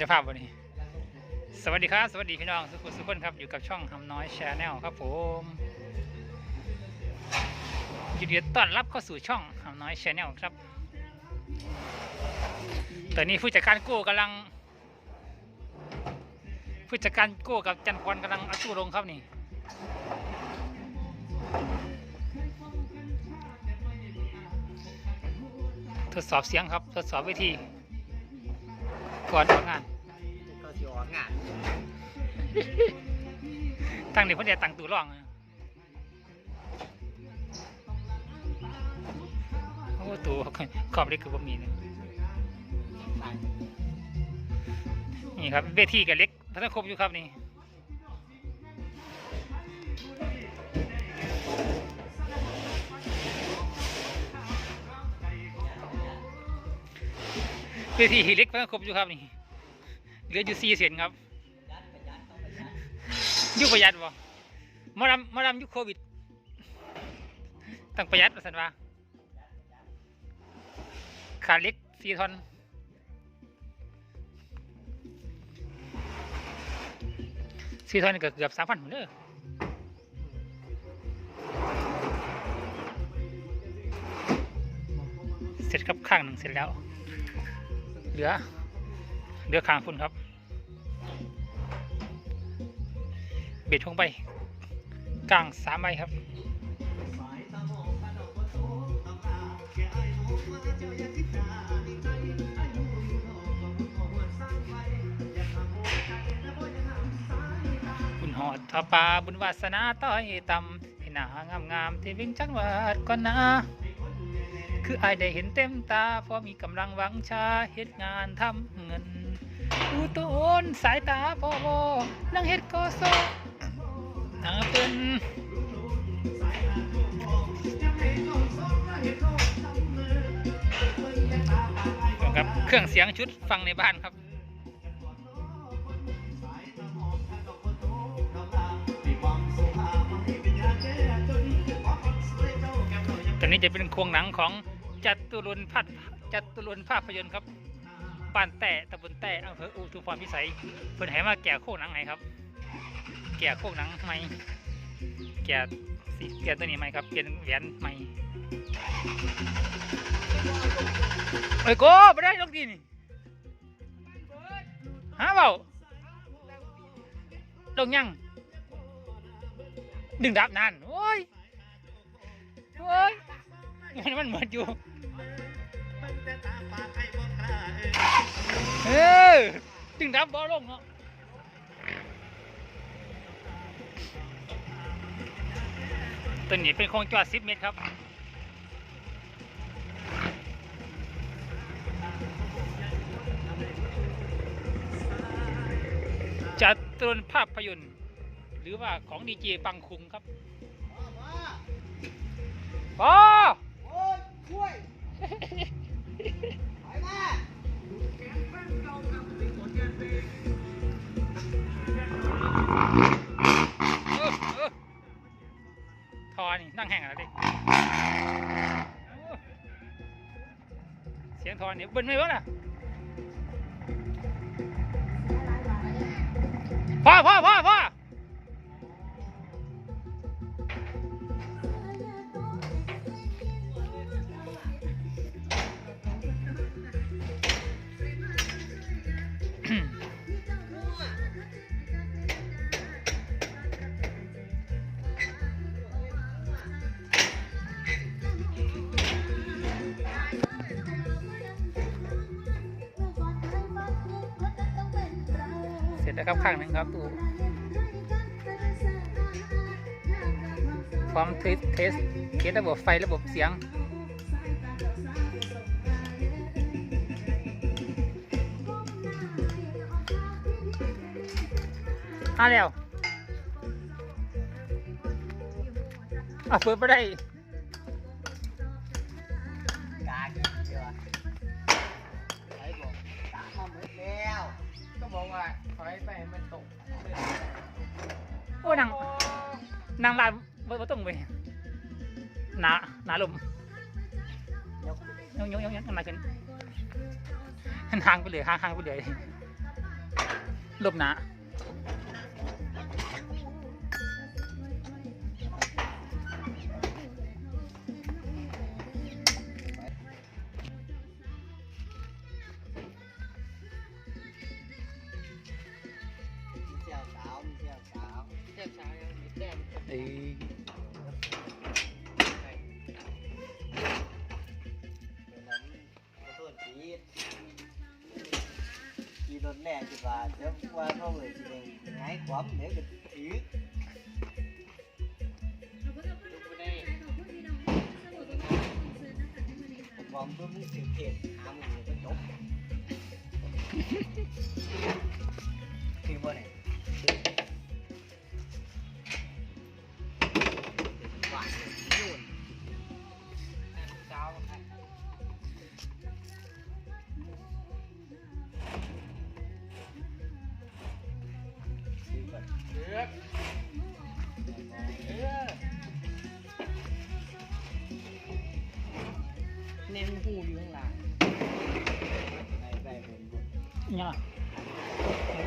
จ้าภาพวันนี้ สวัสดีครับ สวัสดีพี่น้องสุขุสุขคนครับ อยู่กับช่องทำน้อยแชร์แนลครับผมยินดีต้อนรับเข้าสู่ช่องทำน้อยแชร์แนลครับ ตอนนี้ผู้จัดการกู้กำลัง ผู้จัดการกู้กับจันพรกำลังเอาตู้ลงครับนี่ทดสอบเสียงครับ ทดสอบวิธี ก่อนออกงานก็สิออกงาน ตั้งนี่เพิ่นจะตั้งตู้ร่องอะโอ้ตู้ขอบเล็กคือบ่มีเนี่ยนี่ครับเวทีกับเล็กพัฒนครบอยู่ครับนี่ เวทีเล็กเพัฒนครบอยู่ครับนี่เหลืออยู่สี่เซนครับยุคประหยัดบ่มาดำมาดำยุคโควิดต้องประหยัดสันว่าขาเล็กสี่ทอนสี่ทอนนี่ก็เกือบสามพันหมดเลยเสร็จครับข้างหนึ่งเสร็จแล้ว เหลือเหลือข้างพุ่นครับ เบ็ดลงไปกลางสามใบครับบุญหอดทาปาบุญวาสนาต้อยต่ำให้หนางามงามๆที่วิ่งจังหวัดก่อนนะ คืออายได้เห็นเต็มตาเพราะมีกำลังวังชาเฮ็ดงานทำเงินดูโตนสายตาพอวนั่งเฮ็ดกโซนาเป็นครับเครื่องเสียงชุดฟังในบ้านครับตอนนี้จะเป็นโครงหนังของ จัตุรุนพัฒจัตุรุนภาพยนตร์ครับบ้านแต่ตำบลแต่อำเภออุทุมพรพิสัยเพิ่นให้มาแก่โครงหนังไหนครับ แก่โคกหนังใหมแก่สีเปลี่ยนตัวนี้ใหมครับเปลี่ยนแหวนใหม่เอ้ยโก้ไม่ได้ลงทีนี่ฮะเปล่าลงยังดึงดับนานโอ้ยโอ้ยมันมันเหมือนอยู่ เออดึงดับบอลงเนาะตัวนี้เป็นโครงจอด 10 เมตรครับจัดตรุนภาพยนตร์ หรือว่าของดีเจปังคุงครับพอโอ้ยช่วย ทอนนี่เบิ้ลไม่วะน่ะพ่อพ่อพ่อ แล้วครับข้างหนึ่งครับตู้พร้อมเทสเทสเทสระบบไฟระบบเสียงมาแล้วอะเปิดไปได้ นางลานบ่บ่ต้องไปหนาหนาลมยกยกยกยกยกมาขึ้นห่างไปเลยห่างห่างไปเลยลมหนา แต้มเอ้ยเดี๋ยวนั้นขอโทษทีขี่รถแรกดีกว่าเดี๋ เนี่ยโอ้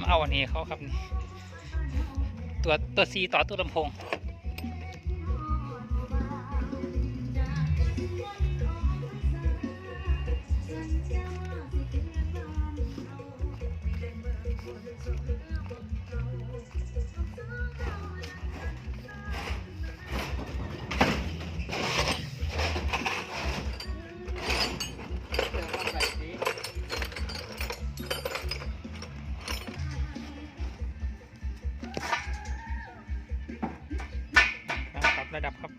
มาเอาอันนี้เขาครับนี่ตัวตัวซีต่อตัวลำโพง รับระดับครับ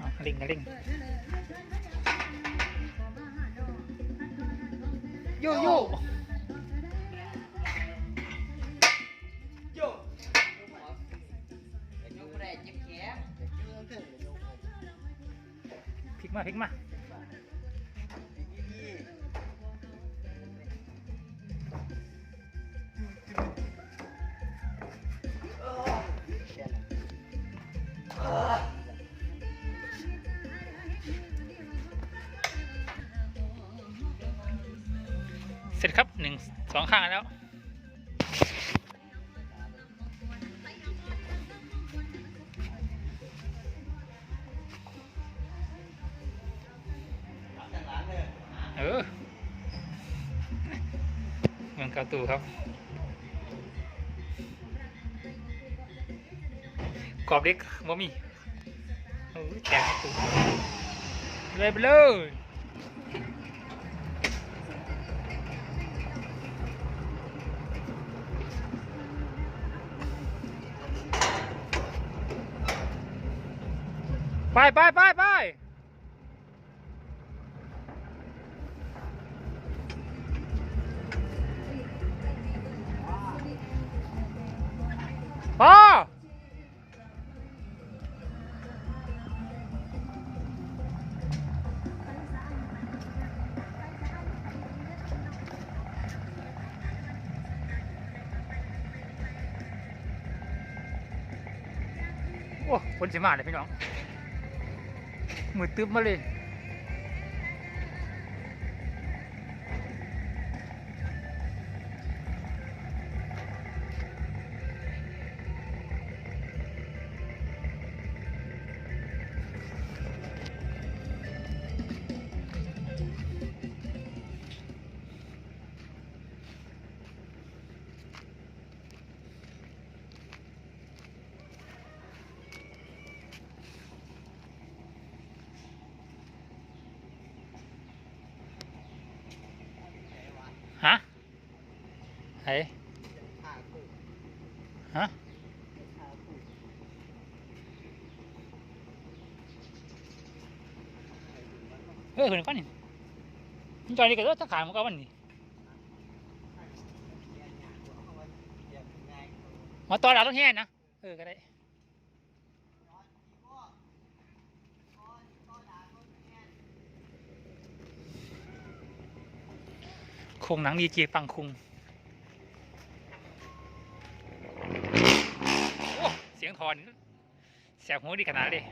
อะเร่งเร่งโยโย่โยแต่ยูแรกจิ๊บแขนแต่ชื่อเพิ่งเลยโยมพลิกมาพลิกมา เสร็จครับหนึ่งสองข้างแล้วเออเมืองเกาตูครับ กรอบเล็กบ่มีโอ้ยแจกกูเลยไปเลยไปไปไปไป โอ้คนสิมาเลยพี่น้องมือตึ๊บมาเลย ฮะเฮ้ยคนก่อนนี่มันจอยนี่ก็ต้องขายมันก็วันนี้มาตอนหลังต้องแห่นะเออก็ได้โครงหนังดีเจปังคุง โอ้ เสียงถอนแสบหูดีขนาดเลย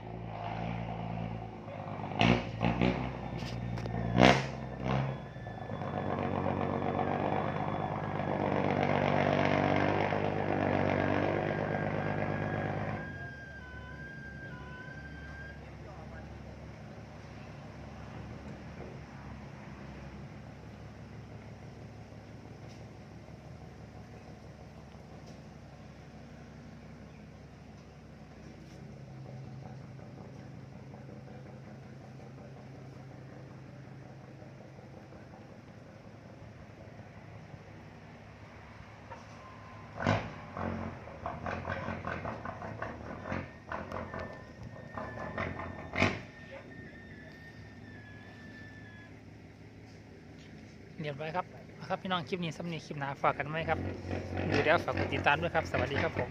รียบร้อยครับครับพี่น้องคลิปนี้สำนีคลิปหนาฝากกันไหมครับดูแล้วฝากกดติดตามด้วยครับ สวัสดีครับผม